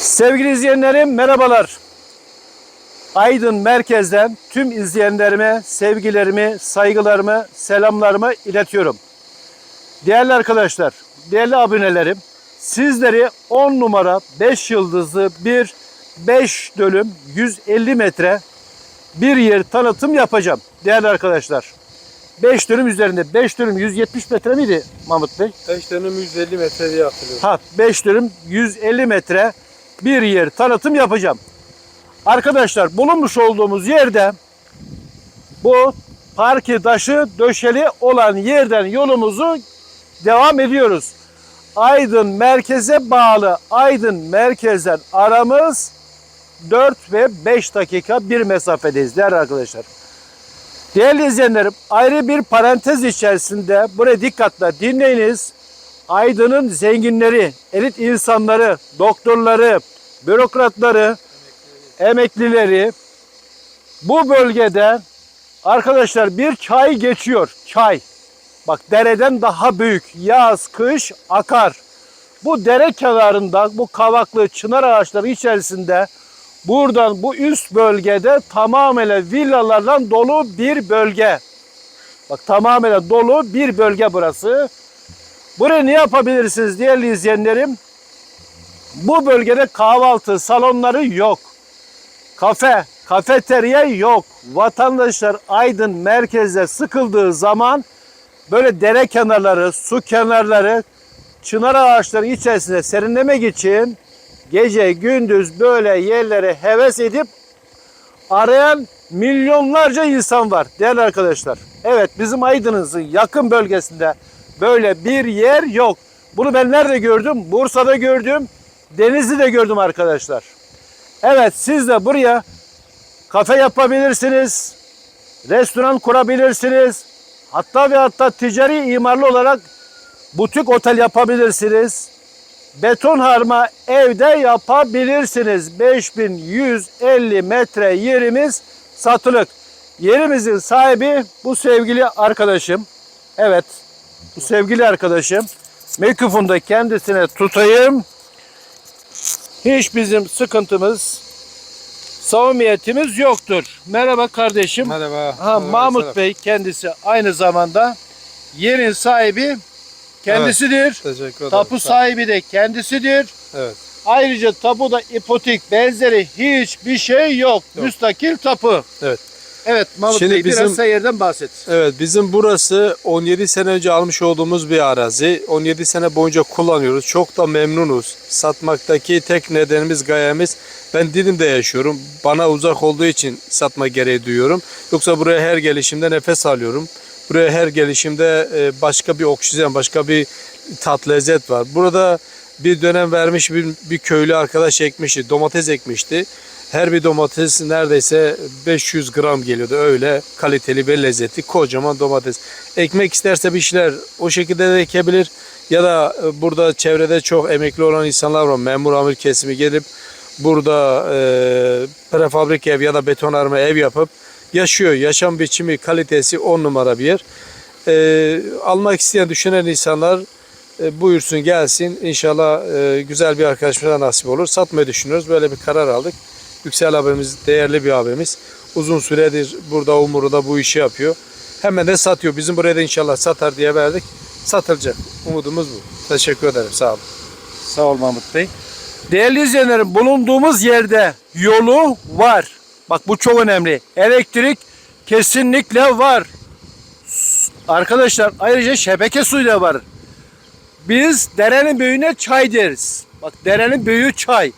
Sevgili izleyenlerim merhabalar. Aydın merkezden tüm izleyenlerime sevgilerimi, saygılarımı, selamlarımı iletiyorum. Değerli arkadaşlar, değerli abonelerim, sizleri 10 numara 5 yıldızlı bir 5 dönüm 150 metre bir yer tanıtım yapacağım değerli arkadaşlar. 5 dönüm üzerinde 5 dönüm 170 metre miydi Mahmut Bey? 5 dönüm 150 metre diye hatırlıyorum. Ha 5 dönüm 150 metre bir yer tanıtım yapacağım. Arkadaşlar bulunmuş olduğumuz yerde bu parki taşı döşeli olan yerden yolumuzu devam ediyoruz. Aydın merkeze bağlı Aydın merkezden aramız 4 ve 5 dakika bir mesafedeyiz değerli arkadaşlar. Değerli izleyenlerim ayrı bir parantez içerisinde buraya dikkatle dinleyiniz. Aydın'ın zenginleri, elit insanları, doktorları, bürokratları, emeklileri bu bölgede arkadaşlar bir çay geçiyor. Çay. Bak dereden daha büyük. Yaz, kış akar. Bu dere kenarında bu kavaklı çınar ağaçları içerisinde buradan bu üst bölgede tamamen villalardan dolu bir bölge. Bak tamamen dolu bir bölge burası. Buraya ne yapabilirsiniz değerli izleyenlerim? Bu bölgede kahvaltı salonları yok. Kafe, kafeterya yok. Vatandaşlar Aydın merkezde sıkıldığı zaman böyle dere kenarları, su kenarları, çınar ağaçları içerisinde serinlemek için gece gündüz böyle yerlere heves edip arayan milyonlarca insan var değerli arkadaşlar. Evet bizim Aydın'ımızın yakın bölgesinde böyle bir yer yok. Bunu ben nerede gördüm? Bursa'da gördüm. Denizli'de gördüm arkadaşlar. Evet siz de buraya kafe yapabilirsiniz. Restoran kurabilirsiniz. Hatta ve hatta ticari imarlı olarak butik otel yapabilirsiniz. Beton harma evde yapabilirsiniz. 5150 metre yerimiz satılık. Yerimizin sahibi bu sevgili arkadaşım. Evet bu sevgili arkadaşım. Mikrofonu da kendisine tutayım. Hiç bizim sıkıntımız, savunmiyetimiz yoktur. Merhaba kardeşim. Merhaba. Ha, Mahmut selam. Bey kendisi aynı zamanda yerin sahibi kendisidir. Teşekkür ederim. Tapu sahibi de kendisidir. Evet. Ayrıca tapuda ipotek benzeri hiçbir şey yok. Yok. Müstakil tapu. Evet. Evet Mahmut Şimdi Bey biraz bizim- seyirden bahset. Evet bizim burası 17 sene önce almış olduğumuz bir arazi. 17 sene boyunca kullanıyoruz. Çok da memnunuz. Satmaktaki tek nedenimiz gayemiz ben Didim'de yaşıyorum. Bana uzak olduğu için satma gereği duyuyorum. Yoksa buraya her gelişimde nefes alıyorum. Buraya her gelişimde e, başka bir oksijen, başka bir tat lezzet var. Burada bir dönem vermiş bir, bir köylü arkadaş ekmişti. Domates ekmişti. Her bir domates neredeyse 500 gram geliyordu. Öyle kaliteli ve lezzetli kocaman domates. Ekmek isterse bir şeyler o şekilde de ekebilir. Ya da e, burada çevrede çok emekli olan insanlar var. Memur amir kesimi gelip burada e, prefabrik ev ya da betonarme ev yapıp yaşıyor. Yaşam biçimi kalitesi 10 numara bir yer. E, almak isteyen düşünen insanlar e, buyursun gelsin. İnşallah e, güzel bir arkadaşımıza nasip olur. Satmayı düşünüyoruz. Böyle bir karar aldık. Yüksel abimiz değerli bir abimiz. Uzun süredir burada Umur'da bu işi yapıyor. Hemen de satıyor. Bizim buraya da inşallah satar diye verdik. Satılacak. Umudumuz bu. Teşekkür ederim. Sağ olun. Sağ ol Mahmut Bey. Değerli izleyenlerim bulunduğumuz yerde yolu var. Bak bu çok önemli. Elektrik kesinlikle var. Arkadaşlar ayrıca şebeke suyu da var. Biz derenin büyüğüne çay deriz. Bak derenin büyüğü çay.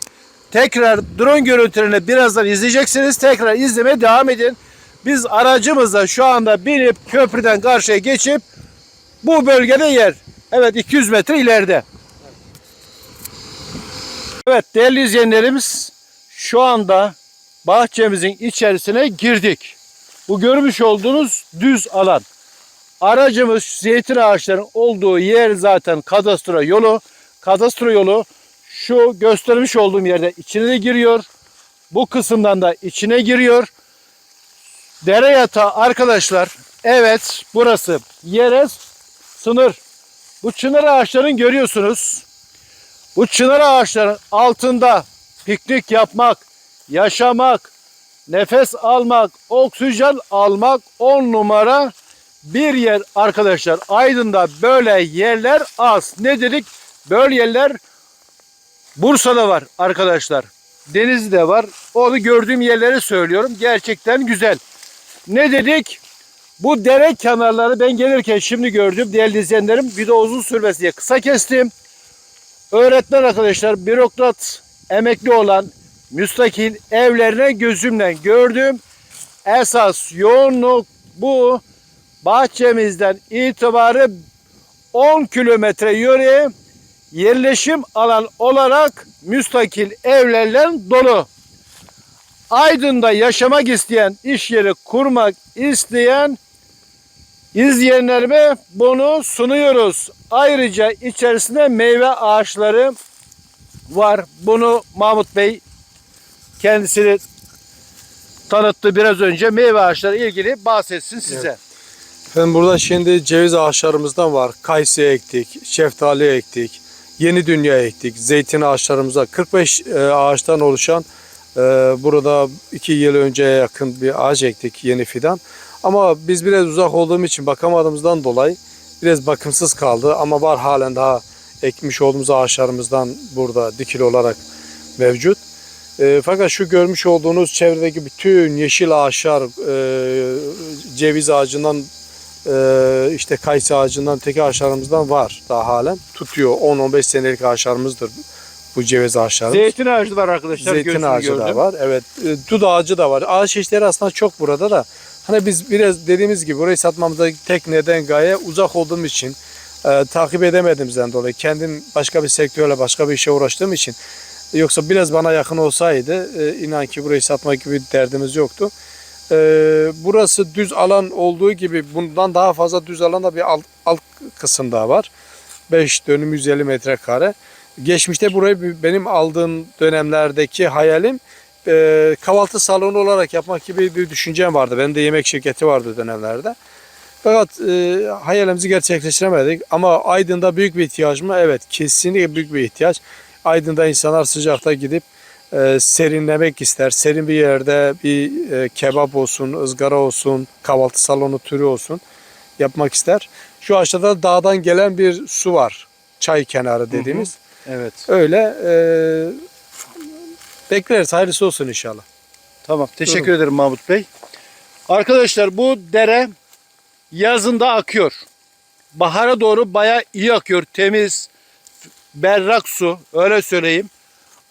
Tekrar drone görüntülerini birazdan izleyeceksiniz. Tekrar izlemeye devam edin. Biz aracımızla şu anda binip köprüden karşıya geçip bu bölgede yer. Evet 200 metre ileride. Evet değerli izleyenlerimiz şu anda bahçemizin içerisine girdik. Bu görmüş olduğunuz düz alan. Aracımız zeytin ağaçlarının olduğu yer zaten kadastro yolu. Kadastro yolu şu göstermiş olduğum yerde içine de giriyor. Bu kısımdan da içine giriyor. Dere yatağı arkadaşlar. Evet burası yere sınır. Bu çınar ağaçlarını görüyorsunuz. Bu çınar ağaçların altında piknik yapmak, yaşamak, nefes almak, oksijen almak on numara bir yer arkadaşlar. Aydın'da böyle yerler az. Ne dedik? Böyle yerler Bursa'da var arkadaşlar. Denizli'de var. Onu gördüğüm yerleri söylüyorum. Gerçekten güzel. Ne dedik? Bu dere kenarları ben gelirken şimdi gördüm değerli izleyenlerim. Video uzun sürmesi diye kısa kestim. Öğretmen arkadaşlar, bürokrat, emekli olan müstakil evlerine gözümle gördüm. Esas yoğunluk bu bahçemizden itibarı 10 kilometre yürü yerleşim alan olarak müstakil evlerle dolu. Aydın'da yaşamak isteyen, iş yeri kurmak isteyen izleyenlerime bunu sunuyoruz. Ayrıca içerisinde meyve ağaçları var. Bunu Mahmut Bey kendisini tanıttı biraz önce. Meyve ağaçları ilgili bahsetsin size. Efendim burada şimdi ceviz ağaçlarımızdan var. Kayısı ektik, şeftali ektik, yeni dünya ektik, zeytin ağaçlarımıza 45 e, ağaçtan oluşan e, burada 2 yıl önceye yakın bir ağaç ektik yeni fidan. Ama biz biraz uzak olduğum için bakamadığımızdan dolayı biraz bakımsız kaldı ama var halen daha ekmiş olduğumuz ağaçlarımızdan burada dikili olarak mevcut. E, fakat şu görmüş olduğunuz çevredeki bütün yeşil ağaçlar e, ceviz ağacından ee, işte kayısı ağacından teki ağaçlarımızdan var daha halen. Tutuyor 10-15 senelik ağaçlarımızdır bu ceviz ağaçları. Zeytin ağacı var arkadaşlar. Zeytin ağacı da gördüm. var. Evet. e, Dud ağacı da var. Ağaç çeşitleri aslında çok burada da. Hani biz biraz dediğimiz gibi burayı satmamızdaki tek neden gaye uzak olduğum için e, takip edemediğimizden dolayı kendim başka bir sektörle başka bir işe uğraştığım için yoksa biraz bana yakın olsaydı e, inan ki burayı satmak gibi bir derdimiz yoktu. E, burası düz alan olduğu gibi bundan daha fazla düz alan da bir alt, alt kısımda var. 5 dönüm 150 metrekare. Geçmişte burayı benim aldığım dönemlerdeki hayalim e, kahvaltı salonu olarak yapmak gibi bir düşüncem vardı. Benim de yemek şirketi vardı dönemlerde. Fakat e, hayalimizi gerçekleştiremedik. Ama Aydın'da büyük bir ihtiyaç mı? Evet kesinlikle büyük bir ihtiyaç. Aydın'da insanlar sıcakta gidip e, serinlemek ister. Serin bir yerde bir e, kebap olsun, ızgara olsun, kahvaltı salonu türü olsun yapmak ister. Şu aşağıda dağdan gelen bir su var. Çay kenarı dediğimiz. Evet. Öyle e, bekleriz. Hayırlısı olsun inşallah. Tamam. Teşekkür ederim Mahmut Bey. Arkadaşlar bu dere yazında akıyor. Bahara doğru baya iyi akıyor. Temiz, berrak su. Öyle söyleyeyim.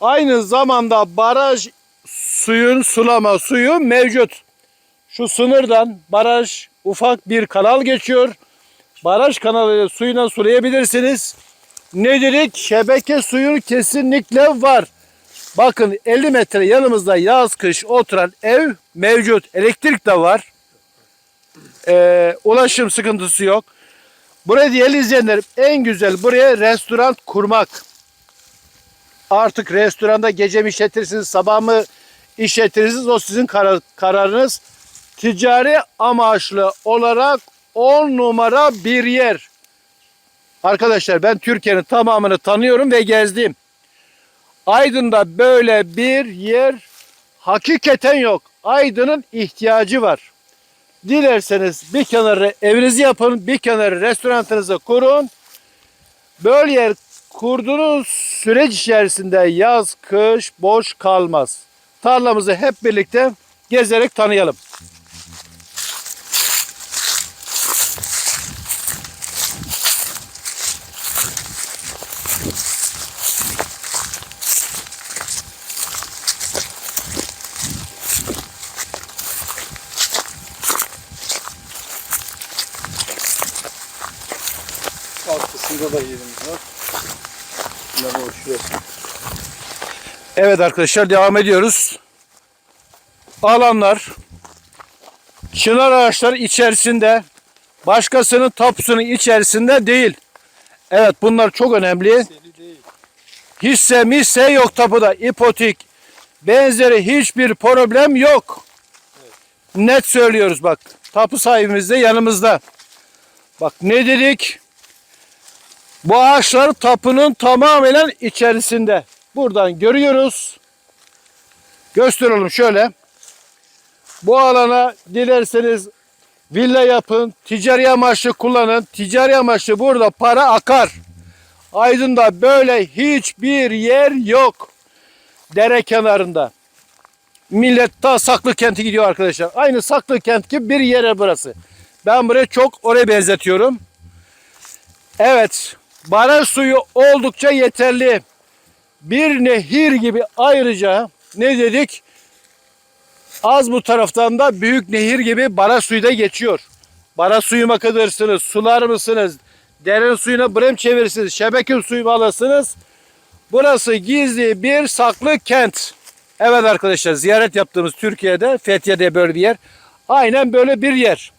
Aynı zamanda baraj suyun sulama suyu mevcut. Şu sınırdan baraj ufak bir kanal geçiyor. Baraj kanalıyla suyuna sulayabilirsiniz. Ne dedik? Şebeke suyu kesinlikle var. Bakın 50 metre yanımızda yaz kış oturan ev mevcut. Elektrik de var. Ee, ulaşım sıkıntısı yok. Buraya değerli izleyenlerim en güzel buraya restoran kurmak. Artık restoranda gece mi işletirsiniz, sabah mı işletirsiniz o sizin karar- kararınız. Ticari amaçlı olarak 10 numara bir yer. Arkadaşlar ben Türkiye'nin tamamını tanıyorum ve gezdim. Aydın'da böyle bir yer hakikaten yok. Aydın'ın ihtiyacı var. Dilerseniz bir kenarı evinizi yapın, bir kenarı restoranınızı kurun. Böyle yer kurduğunuz süreç içerisinde yaz, kış boş kalmaz. Tarlamızı hep birlikte gezerek tanıyalım. Alt kısımda da yerimiz var. Şurası. Evet arkadaşlar devam ediyoruz. Alanlar çınar ağaçları içerisinde başkasının tapusunun içerisinde değil. Evet bunlar çok önemli. Hisse misse yok tapuda. ipotek benzeri hiçbir problem yok. Net söylüyoruz bak. Tapu sahibimiz de yanımızda. Bak ne dedik? Bu ağaçlar tapunun tamamen içerisinde. Buradan görüyoruz. Gösterelim şöyle. Bu alana dilerseniz villa yapın, ticari amaçlı kullanın. Ticari amaçlı burada para akar. Aydın'da böyle hiçbir yer yok. Dere kenarında. Millet ta Saklı kenti gidiyor arkadaşlar. Aynı Saklı kent gibi bir yer burası. Ben burayı çok oraya benzetiyorum. Evet. Baraj suyu oldukça yeterli. Bir nehir gibi ayrıca ne dedik? Az bu taraftan da büyük nehir gibi baraj suyu da geçiyor. Baraj suyu mu akıtırsınız, sular mısınız? Derin suyuna brem çevirirsiniz, şebeke suyu mu alırsınız? Burası gizli bir saklı kent. Evet arkadaşlar ziyaret yaptığımız Türkiye'de Fethiye'de böyle bir yer. Aynen böyle bir yer.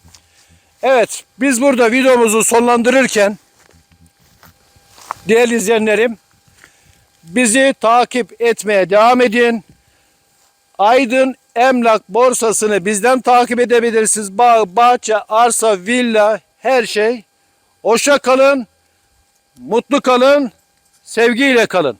Evet biz burada videomuzu sonlandırırken değerli izleyenlerim bizi takip etmeye devam edin. Aydın Emlak borsasını bizden takip edebilirsiniz. Bağ, bahçe, arsa, villa her şey. Hoşça kalın, mutlu kalın, sevgiyle kalın.